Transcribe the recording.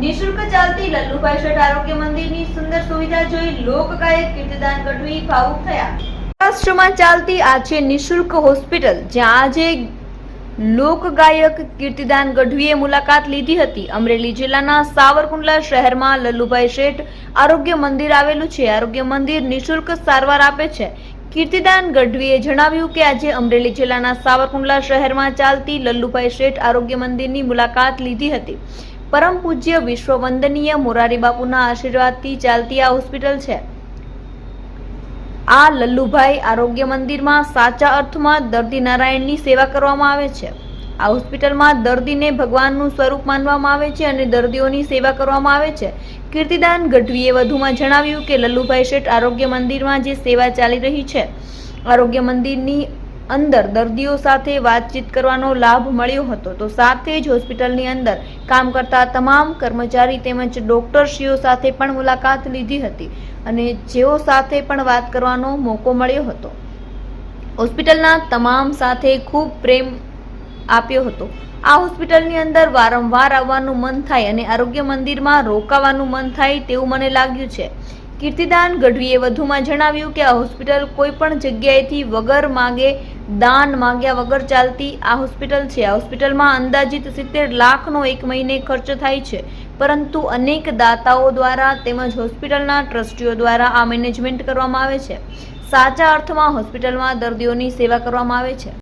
નિઃશુલ્ક ચાલતી લલ્લુભાઈ શેઠ આરોગ્ય મંદિરની સુંદર સુવિધા જોઈ લોકગાયક કીર્તિદાન ગઢવી ભાવુક થયા. મહારાષ્ટ્રમાં ચાલતી આ છે નિઃશુલ્ક હોસ્પિટલ, જ્યાં આજે લોકગાયક કીર્તિદાન ગઢવીએ મુલાકાત લીધી હતી. અમરેલી જિલ્લાના સાવરકુંડલા શહેરમાં લલ્લુભાઈ શેઠ આરોગ્ય મંદિર આવેલું છે. આરોગ્ય મંદિર નિશુલ્ક સારવાર આપે છે. કીર્તિદાન ગઢવીએ જણાવ્યું કે આજે અમરેલી જિલ્લાના સાવરકુંડલા શહેરમાં ચાલતી લલ્લુભાઈ શેઠ આરોગ્ય મંદિરની મુલાકાત લીધી હતી. પરમ પૂજ્ય વિશ્વવંદનીય મોરારી બાપુના આશીર્વાદથી ચાલતી આ હોસ્પિટલ છે. આ લલ્લુભાઈ આરોગ્ય મંદિરમાં સાચા અર્થમાં દર્દી નારાયણની સેવા કરવામાં આવે છે. આ હોસ્પિટલમાં દર્દીને ભગવાનનું સ્વરૂપ માનવામાં આવે છે અને દર્દીઓની સેવા કરવામાં આવે છે. કીર્તિદાન ગઢવીએ વધુમાં જણાવ્યું કે લલ્લુભાઈ શેઠ આરોગ્ય મંદિરમાં જે સેવા ચાલી રહી છે. આરોગ્ય મંદિરની અંદર દર્દીઓ સાથે વાતચીત કરવાનો લાભ મળ્યો હતો. તો સાથે જ હોસ્પિટલની અંદર કામ કરતા તમામ કર્મચારી તેમજ ડોક્ટરશ્રીઓ સાથે પણ મુલાકાત લીધી હતી અને જેઓ સાથે પણ વાત કરવાનો મોકો મળ્યો હતો. હોસ્પિટલના તમામ સાથે ખૂબ પ્રેમ આપ્યો હતો. આ હોસ્પિટલની અંદર વારંવાર આવવાનું મન થાય અને આરોગ્ય મંદિરમાં રોકાવાનું મન થાય તેવું મને લાગ્યું છે. કીર્તિદાન ગઢવીએ વધુમાં જણાવ્યું કે આ હોસ્પિટલ કોઈ પણ જગ્યાએથી વગર માગે, દાન માગ્યા વગર ચાલતી આ હોસ્પિટલ છે. આ હોસ્પિટલમાં અંદાજિત સિત્તેર લાખનો એક મહિને ખર્ચ થાય છે. પરંતુ અનેક દાતાઓ દ્વારા તેમજ હોસ્પિટલના ટ્રસ્ટીઓ દ્વારા આ મેનેજમેન્ટ કરવામાં આવે છે. સાચા અર્થમાં હોસ્પિટલમાં દર્દીઓની સેવા કરવામાં આવે છે.